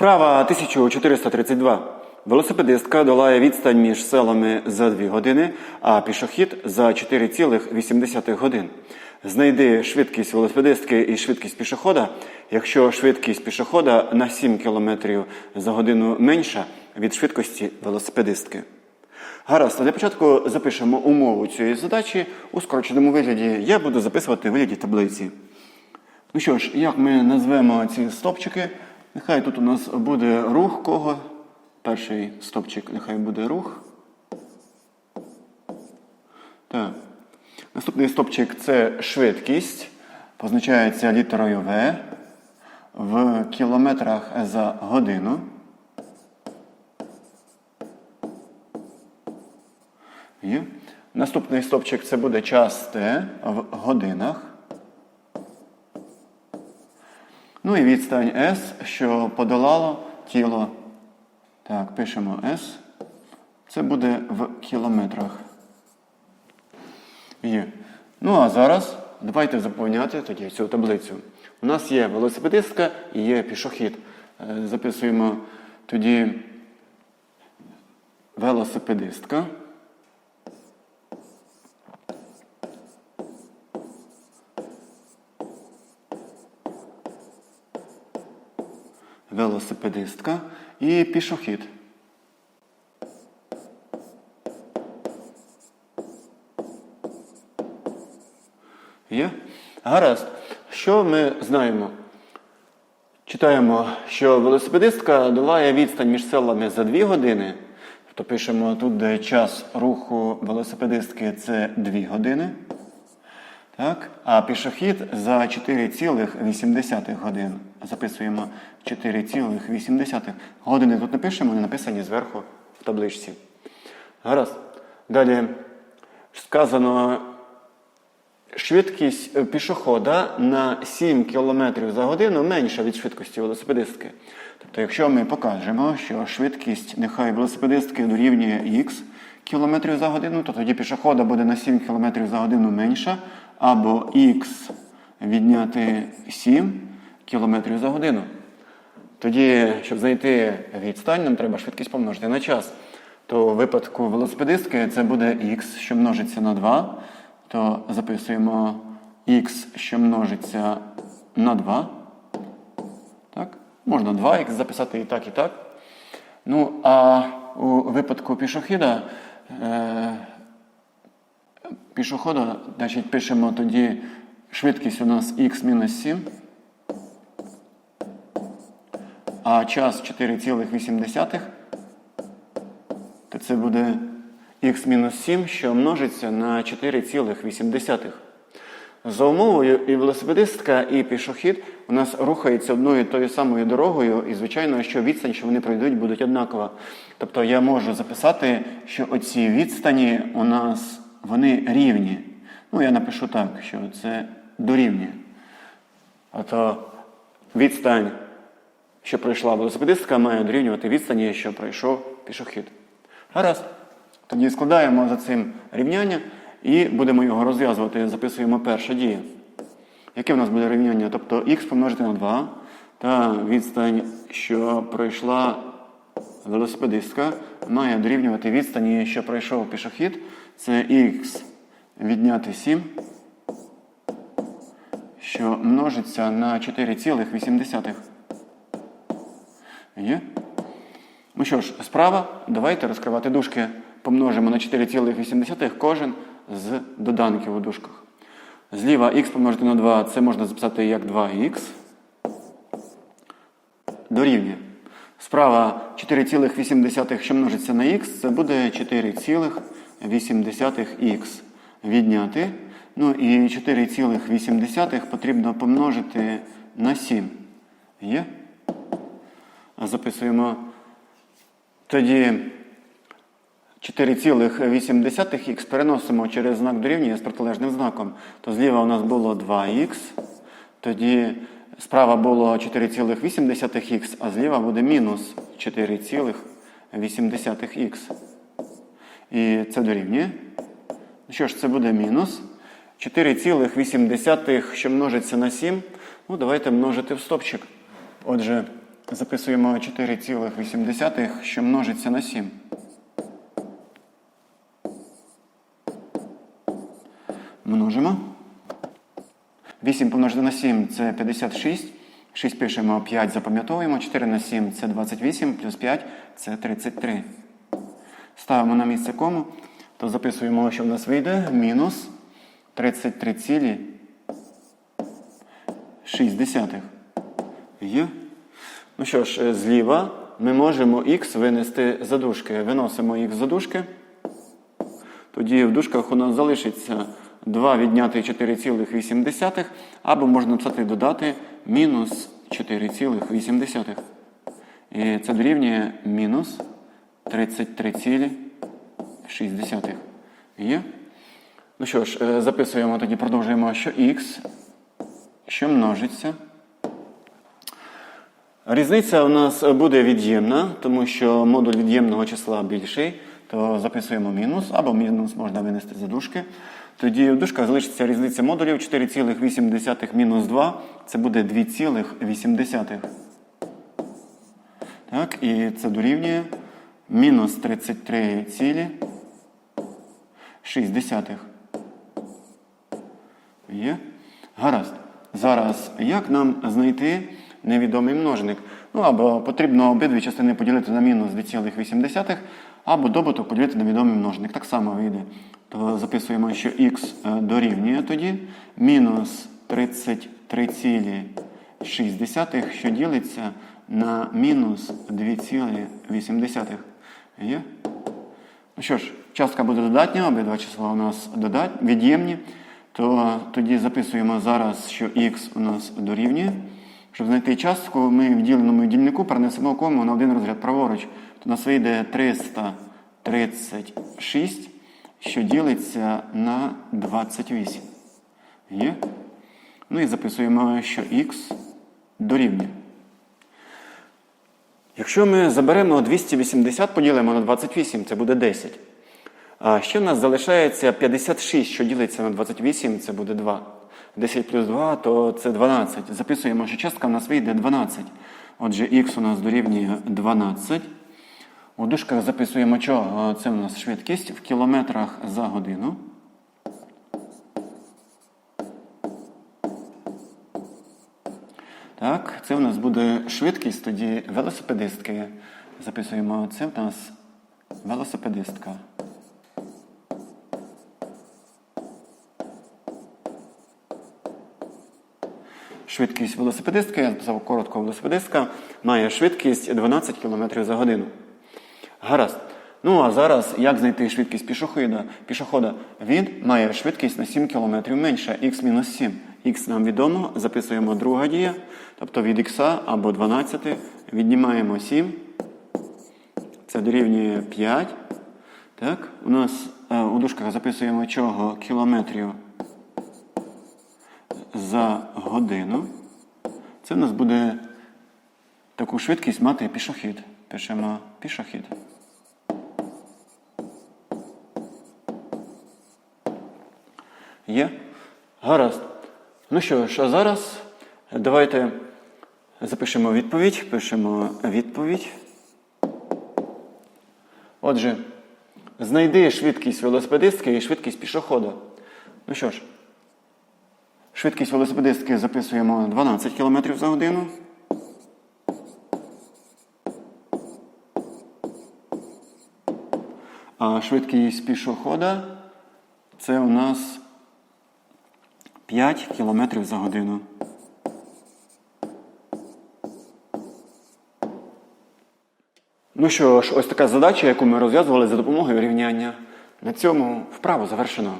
Вправа 1432. Велосипедистка долає відстань між селами за 2 години, а пішохід за 4,8 годин. Знайди швидкість велосипедистки і швидкість пішохода, якщо швидкість пішохода на 7 км за годину менша від швидкості велосипедистки. Гаразд, а для початку запишемо умову цієї задачі у скороченому вигляді. Я буду записувати у вигляді таблиці. Ну що ж, як ми назвемо ці стопчики? Нехай тут у нас буде рух кого. Перший стопчик, нехай буде рух. Так. Наступний стопчик це швидкість. Позначається літерою В в кілометрах за годину. Є. Наступний стопчик це буде час Т в годинах. Ну і відстань S, що подолало тіло. Так, пишемо S. Це буде в кілометрах. Є. Ну а зараз давайте заповняти тоді цю таблицю. У нас є велосипедистка і є пішохід. Е, Записуємо тоді велосипедистка. Велосипедистка і пішохід. Є? Гаразд. Що ми знаємо? Читаємо, що велосипедистка долає відстань між селами за 2 години. Тобто пишемо тут, де час руху велосипедистки це 2 години. Так? А пішохід за 4,8 годин. Записуємо 4,8 години. Тут не пишемо, вони написані зверху в табличці. Гаразд. Далі сказано швидкість пішохода на 7 км за годину менша від швидкості велосипедистки. Тобто, якщо ми покажемо, що швидкість нехай велосипедистки дорівнює х км за годину, то тоді пішохода буде на 7 км за годину менша, або х відняти 7 км за годину. Тоді, щоб знайти відстань, нам треба швидкість помножити на час. То в випадку велосипедистки це буде х, що множиться на 2, то записуємо х, що множиться на 2. Так? Можна 2х записати і так, і так. Ну, а у випадку пішохіда, е, пішохода, значить, пишемо тоді швидкість у нас х мінус 7. А час 4,8, то це буде х мінус 7, що множиться на 4,8. За умовою і велосипедистка, і пішохід у нас рухаються одною тою самою дорогою, і, звичайно, що відстань, що вони пройдуть, будуть однакова. Тобто я можу записати, що оці відстані у нас вони рівні. Ну, я напишу так, що це дорівнює. Ото відстань, що пройшла велосипедистка, має дорівнювати відстані, що пройшов пішохід. Гаразд. Тоді складаємо за цим рівняння і будемо його розв'язувати. Записуємо перша дія. Яке в нас буде рівняння? Тобто х помножити на 2 та відстань, що пройшла велосипедистка, має дорівнювати відстані, що пройшов пішохід. Це х відняти 7, що множиться на 4,8. Є? Ну що ж, справа, давайте розкривати дужки. Помножимо на 4,8 кожен з доданків у дужках. Зліва х помножити на 2, це можна записати як 2х. Дорівнює. Справа 4,8, що множиться на х, це буде 4,8х відняти. Ну і 4,8 потрібно помножити на 7. Є? Записуємо тоді 4,8х переносимо через знак дорівнює з протилежним знаком. То зліва у нас було 2х, тоді справа було 4,8х, а зліва буде мінус 4,8х. І це дорівнює. Що ж, це буде мінус 4,8, що множиться на 7. Ну, давайте множити в стопчик. Отже, Записуємо 4,8, що множиться на 7. Множимо. 8 помножити на 7 це 56. 6 пишемо, 5 запам'ятовуємо. 4 на 7 це 28, плюс 5 це 33. Ставимо на місце кому, то записуємо, що в нас вийде мінус 33,6. Є. Ну що ж, е, зліва ми можемо х винести за дужки. Виносимо х за дужки. Тоді в дужках у нас залишиться 2 відняти 4,8, або можна написати додати мінус 4,8. І це дорівнює мінус 33,6. Є? Ну що ж, е, записуємо тоді, продовжуємо, що х, що множиться. Різниця у нас буде від'ємна, тому що модуль від'ємного числа більший, то записуємо мінус, або мінус можна винести за дужки. Тоді в дужках залишиться різниця модулів 4,8 мінус 2, це буде 2,8. Так, і це дорівнює мінус 33,6. Є? Гаразд. Зараз як нам знайти невідомий множник? Ну, або потрібно обидві частини поділити на мінус 2,8, або добуток поділити на відомий множник. Так само вийде. То записуємо, що х дорівнює тоді мінус 33,6, що ділиться на мінус 2,8. Є? Ну що ж, частка буде додатня, обидва числа у нас додат... від'ємні. То тоді записуємо зараз, що х у нас дорівнює. Щоб знайти частку, ми в діленому дільнику перенесемо кому на один розряд праворуч. То нас вийде 336, що ділиться на 28. Є? Ну і записуємо, що х дорівнює. Якщо ми заберемо 280, поділимо на 28, це буде 10. А ще в нас залишається 56, що ділиться на 28, це буде 2. 10 плюс 2, то це 12. Записуємо, що частка в нас вийде 12. Отже, х у нас дорівнює 12. У дужках записуємо, що це у нас швидкість в кілометрах за годину. Так, це у нас буде швидкість тоді велосипедистки. Записуємо, це в нас велосипедистка. Швидкість велосипедистки, я записав коротко велосипедистка, має швидкість 12 км за годину. Гаразд. Ну а зараз як знайти швидкість пішохода? пішохода? Він має швидкість на 7 км менше, х-7. Х нам відомо, записуємо друга дія, тобто від х або 12 віднімаємо 7. Це дорівнює 5. Так, У нас е, у дужках записуємо чого кілометрів за годину. Це в нас буде таку швидкість мати пішохід. Пишемо пішохід. Є? Гаразд. Ну що ж, а зараз давайте запишемо відповідь. Пишемо відповідь. Отже, знайди швидкість велосипедистки і швидкість пішохода. Ну що ж, швидкість велосипедистки записуємо 12 км за годину. А швидкість пішохода це у нас 5 км за годину. Ну що ж, ось така задача, яку ми розв'язували за допомогою рівняння. На цьому вправу завершено.